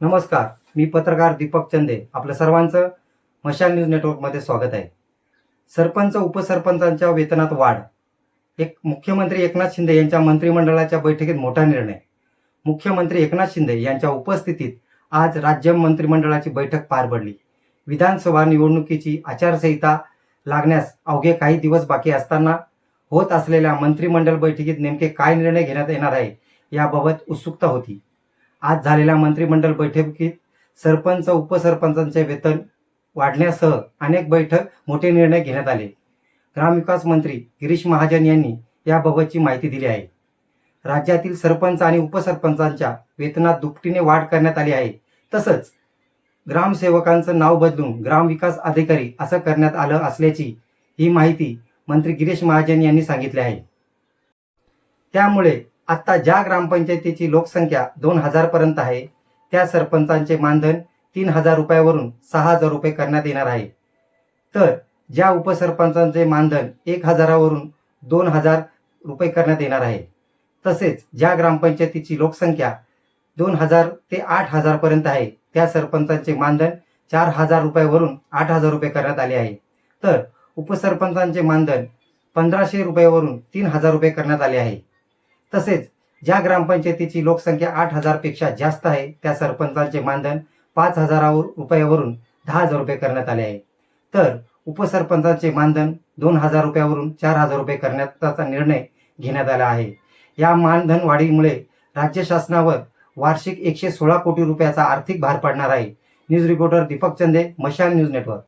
नमस्कार मी पत्रकार दीपक चंदे. आपलं सर्वांचं मशाल न्यूज नेटवर्कमध्ये स्वागत आहे. सरपंच उपसरपंचांच्या वेतनात वाढ. एक मुख्यमंत्री एकनाथ शिंदे यांच्या मंत्रिमंडळाच्या बैठकीत मोठा निर्णय. मुख्यमंत्री एकनाथ शिंदे यांच्या उपस्थितीत आज राज्य मंत्रिमंडळाची बैठक पार पडली. विधानसभा निवडणुकीची आचारसंहिता लागण्यास अवघे काही दिवस बाकी असताना होत असलेल्या मंत्रिमंडळ बैठकीत नेमके काय निर्णय घेण्यात येणार आहे याबाबत उत्सुकता होती. आज झालेल्या मंत्रिमंडळ बैठकीत सरपंच उपसरपंचांचे वेतन वाढण्यासह अनेक बैठक मोठे निर्णय घेण्यात आले. ग्रामविकास मंत्री गिरीश महाजन यांनी याबाबतची माहिती दिली आहे. राज्यातील सरपंच आणि उपसरपंचांच्या वेतनात दुपटीने वाढ करण्यात आली आहे. तसंच ग्रामसेवकांचं नाव बदलून ग्रामविकास अधिकारी असं करण्यात आलं असल्याची ही माहिती मंत्री गिरीश महाजन यांनी सांगितली आहे. त्यामुळे आता ज्या ग्रामपंचायतीची लोकसंख्या दोन हजार पर्यंत आहे त्या सरपंचांचे मानधन तीन हजार रुपयावरून सहा हजार रुपये करण्यात येणार आहे. तर ज्या उपसरपंचांचे मानधन एक हजारावरून दोन हजार रुपये करण्यात येणार आहे तसेच ज्या ग्रामपंचायतीची लोकसंख्या दोन हजार ते आठ हजारपर्यंत आहे त्या सरपंचांचे मानधन चार हजार रुपयावरून आठ हजार रुपये करण्यात आले आहे. तर उपसरपंचांचे मानधन पंधराशे रुपयावरून तीन हजार रुपये करण्यात आले आहे. तसेच ज्या ग्रामपंचायतीची लोकसंख्या आठ हजारपेक्षा जास्त आहे त्या सरपंचांचे मानधन पाच हजारावर रुपयावरून दहा हजार रुपये करण्यात आले आहे. तर उपसरपंचांचे मानधन दोन हजार रुपयावरून चार हजार रुपये करण्याचा निर्णय घेण्यात आला आहे. या मानधन वाढीमुळे राज्य शासनावर वार्षिक एकशे सोळा कोटी रुपयाचा आर्थिक भार पडणार आहे. न्यूज रिपोर्टर दीपक चंदे मशाल न्यूज नेटवर्क.